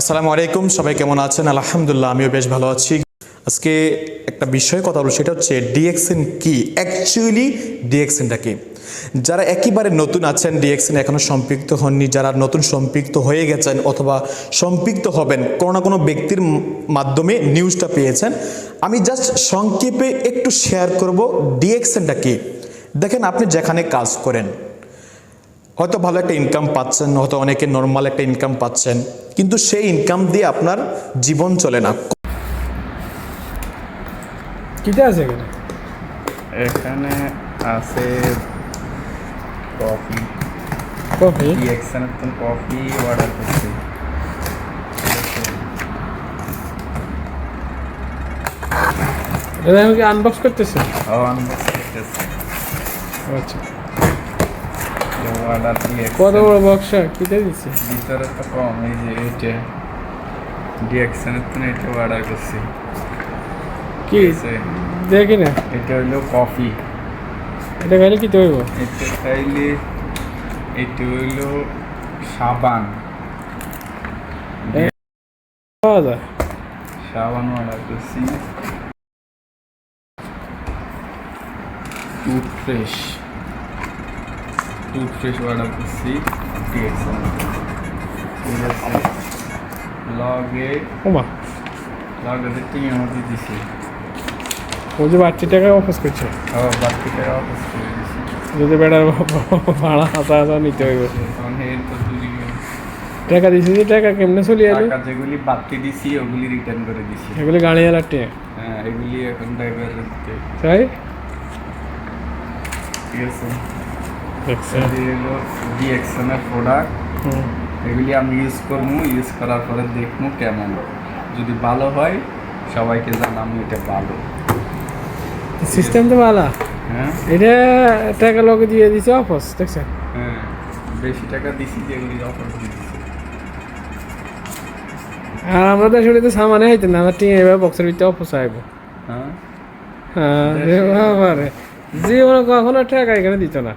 আসসালামু আলাইকুম, সবাই কেমন আছেন? আলহামদুলিল্লাহ, আমিও বেশ ভালো আছি। আজকে একটা বিষয়ে কথা বলব সেটা হচ্ছে ডিএক্সএন কি? অ্যাকচুয়ালি ডিএক্সএনটা কি? যারা একেবারে নতুন আছেন, ডিএক্সএন এখনও সম্পৃক্ত হননি, যারা নতুন সম্পৃক্ত হয়ে গেছেন অথবা সম্পৃক্ত হবেন, কোনো না কোনো ব্যক্তির মাধ্যমে নিউজটা পেয়েছেন, আমি জাস্ট সংক্ষেপে একটু শেয়ার করব ডিএক্সএনটা কি। দেখেন, আপনি যেখানে কাজ করেন হয়তো ভালো একটা ইনকাম পাচ্ছেন হয়তো অনেকে নর্মাল একটা ইনকাম পাচ্ছেন কিন্তু সেই ইনকাম দিয়ে আপনার জীবন চলে না। কিটা আছে এখানে? এখানে আছে কফি। কফি? ডিএক্সএন তো কফি অর্ডার করছি। এটা আমি কি আনবক্স করতেছি? ও আনবক্স করতেছি। আচ্ছা। কত বড় বক্সা কিটা দিচ্ছে ভিতরে তো কম এই যে এইটা। ডিএক্সএন তো এটা অর্ডার করছি। কি। দেখি না। এটা হইল কফি এটা খাইলে কি হইব এটা খাইলে এটা হইল সাবান। পাওয়া যায়। সাবান অর্ডার করছি। ডিএক্সএল ঠিক আছে লগে ওমা। লগে টিমের মধ্যে দিছি ও যে বাড়তি টাকা অফিস করছে। ও বাকি টাকা অফিস করে দিছি যদি বেটার ভাড়া হাসা হাসা নিতে হইব। টাকা দিছি যে টাকা কেমনে চলি আলো টাকা যেগুলি বাড়তি দিছি ওগুলি রিটার্ন করে দিছি। এগুলি গাড়ি আলার টিয়া। হ্যাঁ এগুলি এখন ড্রাইভার দিতে। তাই? ঠিক আছে। ডিএক্সএন প্রোডাক্ট এগুলি আমি ইউজ করব ইউজ করার পরে দেখব কেমন। যদি ভালো হয় সবাইকে জানাব এটা ভালো। সিস্টেম তো ভালো? হ্যাঁ। এটা টাকা লগে দিয়ে দিছে অফিস দেখছেন? হ্যাঁ বেশি টাকা দিছি যেগুলি অফার দিছি। আর আমরা তো আসলে তো সামানে হইতে না আমরা টিয়া এবার বক্সের ভিতরে অফিস আইব। হ্যাঁ। হ্যাঁ রে বাবারে। জীবনে কখনো টাকা এখানে দিত না।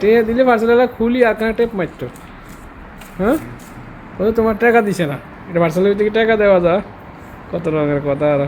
টিয়া দিলে পার্সেলটা খুলি আর কানে টেপ মারতো। হ্যাঁ? ও তোমার টাকা দিছে না। এটা পার্সেলের ভিতরে টাকা দেওয়া যা। কত রঙের কথা আর।